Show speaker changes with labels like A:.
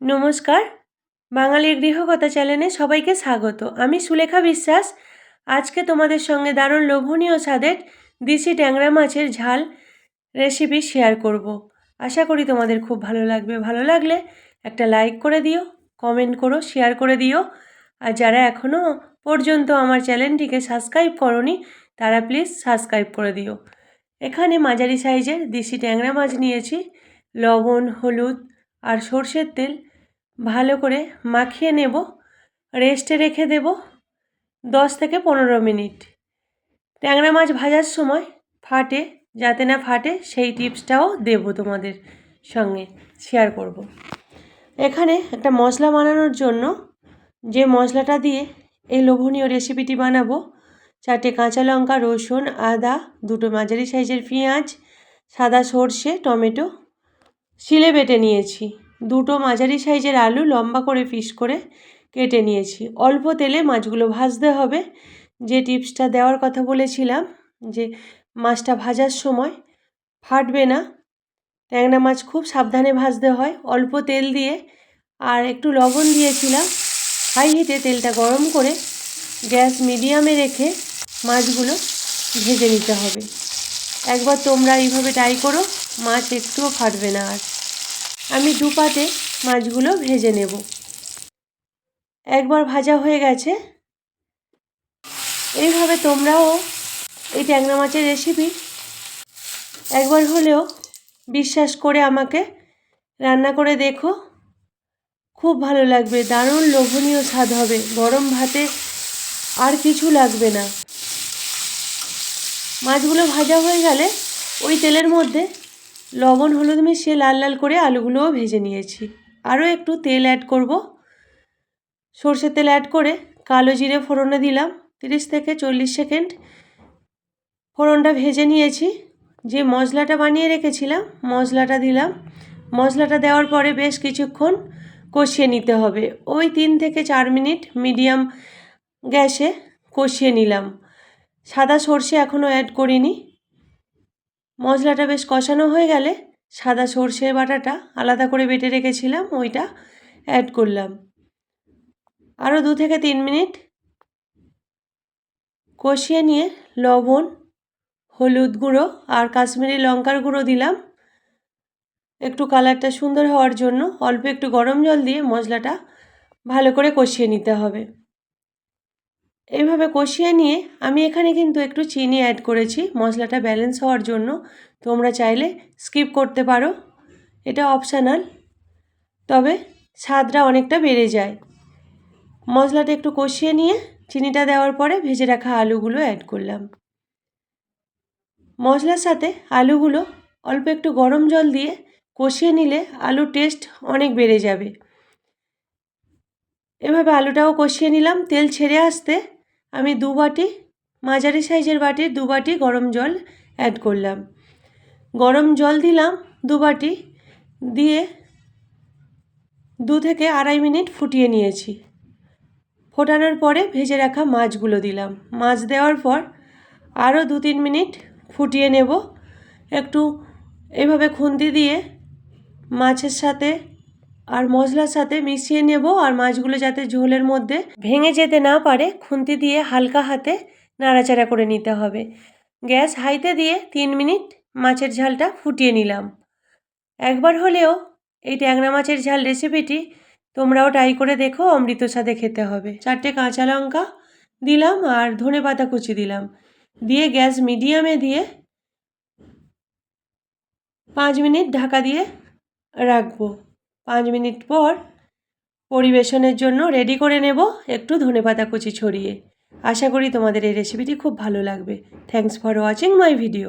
A: নমস্কার। বাঙালির গৃহকথা চ্যানেলে সবাইকে স্বাগত। আমি সুলেখা বিশ্বাস। আজকে তোমাদের সঙ্গে দারুণ লোভনীয় স্বাদের দেশি ট্যাংরা মাছের ঝাল রেসিপি শেয়ার করব। আশা করি তোমাদের খুব ভালো লাগবে। ভালো লাগলে একটা লাইক করে দিও কমেন্ট করো শেয়ার করে দিও। আর যারা এখনও পর্যন্ত আমার চ্যানেলটিকে সাবস্ক্রাইব করনি, তারা প্লিজ সাবস্ক্রাইব করে দিও। এখানে মাঝারি সাইজের দেশি ট্যাংরা মাছ নিয়েছি। লবণ, হলুদ আর সর্ষের তেল। ভালো করে মাখিয়ে নেব রেস্টে রেখে দেব দশ থেকে পনেরো মিনিট ট্যাংরা মাছ ভাজার সময় ফাটে, যাতে না ফাটে সেই টিপসটাও দেব তোমাদের সঙ্গে শেয়ার করব। এখানে একটা মশলা বানানোর জন্য যে মশলাটা দিয়ে এই লোভনীয় রেসিপিটি বানাবো, চারটে কাঁচা লঙ্কা, রসুন, আদা, দুটো মাঝারি সাইজের পেঁয়াজ, সাদা সর্ষে, টমেটো, শিলে বেটে নিয়েছি দুটো মাঝারি সাইজের আলু লম্বা করে পিস করে কেটে নিয়েছি। অল্প তেলে মাছগুলো ভাজতে হবে। যে টিপসটা দেওয়ার কথা বলেছিলাম, যে মাছটা ভাজার সময় ফাটবে না, ট্যাংরা মাছ খুব সাবধানে ভাজতে হয়। অল্প তেল দিয়ে আর একটু লবণ দিয়েছিলাম। হাই হিটে তেলটা গরম করে গ্যাস মিডিয়ামে রেখে মাছগুলো ভেজে নিতে হবে। একবার তোমরা এইভাবে ট্রাই করো, মাছ একটুও ফাটবে না আর। আমি দু পাতে মাছগুলো ভেজে নেব। একবার ভাজা হয়ে গেছে। এইভাবে তোমরাও এই ট্যাংরা মাছের রেসিপি একবার হলেও বিশ্বাস করে আমাকে রান্না করে দেখো। খুব ভালো লাগবে, দারুণ লোভনীয় স্বাদ হবে, গরম ভাতে আর কিছু লাগবে না। মাছগুলো ভাজা হয়ে গেলে ওই তেলের মধ্যে লবণ, হলুদ মিশিয়ে লাল লাল করে আলুগুলোও ভেজে নিয়েছি। আরও একটু তেল অ্যাড করব। সর্ষের তেল অ্যাড করে কালো জিরে ফোড়নে দিলাম। তিরিশ থেকে চল্লিশ সেকেন্ড ফোড়নটা ভেজে নিয়েছি। যে মশলাটা বানিয়ে রেখেছিলাম, মশলাটা দিলাম। মশলাটা দেওয়ার পরে বেশ কিছুক্ষণ কষিয়ে নিতে হবে। ওই তিন থেকে চার মিনিট মিডিয়াম গ্যাসে কষিয়ে নিলাম। সাদা সর্ষে এখনও অ্যাড করিনি। মশলাটা বেশ কষানো হয়ে গেলে সাদা সর্ষের বাটাটা আলাদা করে বেটে রেখেছিলাম, ওইটা অ্যাড করলাম। আরও দু থেকে তিন মিনিট কষিয়ে নিয়ে লবণ, হলুদ গুঁড়ো আর কাশ্মীরি লঙ্কার গুঁড়ো দিলাম। একটু কালারটা সুন্দর হওয়ার জন্য অল্প একটু গরম জল দিয়ে মশলাটা ভালো করে কষিয়ে নিতে হবে। এইভাবে কষিয়ে নিয়ে আমি এখানে কিন্তু একটু চিনি অ্যাড করেছি, মশলাটা ব্যালেন্স হওয়ার জন্য। তোমরা চাইলে স্কিপ করতে পারো, এটা অপশানাল তবে স্বাদটা অনেকটা বেড়ে যায়। মশলাটা একটু কষিয়ে নিয়ে চিনিটা দেওয়ার পরে ভেজে রাখা আলুগুলো অ্যাড করলাম। মশলার সাথে আলুগুলো অল্প একটু গরম জল দিয়ে কষিয়ে নিলে আলুর টেস্ট অনেক বেড়ে যাবে। এভাবে আলুটাও কষিয়ে নিলাম, তেল ছেড়ে আসতে আমি দু বাটি মাঝারি সাইজের বাটির দু বাটি গরম জল অ্যাড করলাম। গরম জল দিলাম দু বাটি, দিয়ে দু থেকে আড়াই মিনিট ফুটিয়ে নিয়েছি। ফোটানোর পরে ভেজে রাখা মাছগুলো দিলাম। মাছ দেওয়ার পর আরও দু তিন মিনিট ফুটিয়ে নেব। একটু এভাবে খুন্তি দিয়ে মাছের সাথে আর মশলার সাথে মিশিয়ে নেব আর মাছগুলো যাতে ঝোলের মধ্যে ভেঙে যেতে না পারে, খুন্তি দিয়ে হালকা হাতে নাড়াচাড়া করে নিতে হবে। গ্যাস হাইতে দিয়ে তিন মিনিট মাছের ঝালটা ফুটিয়ে নিলাম। একবার হলেও এই ট্যাংরা মাছের ঝাল রেসিপিটি তোমরাও ট্রাই করে দেখো, অমৃত স্বাদে খেতে হবে। চারটে কাঁচা লঙ্কা দিলাম আর ধনে পাতা কুচি দিলাম। দিয়ে গ্যাস মিডিয়ামে দিয়ে পাঁচ মিনিট ঢাকা দিয়ে রাখব। পাঁচ মিনিট পর পরিবেশনের জন্য রেডি করে নেব একটু ধনেপাতা কুচি ছড়িয়ে। আশা করি তোমাদের এই রেসিপিটি খুব ভালো লাগবে। Thanks for watching my video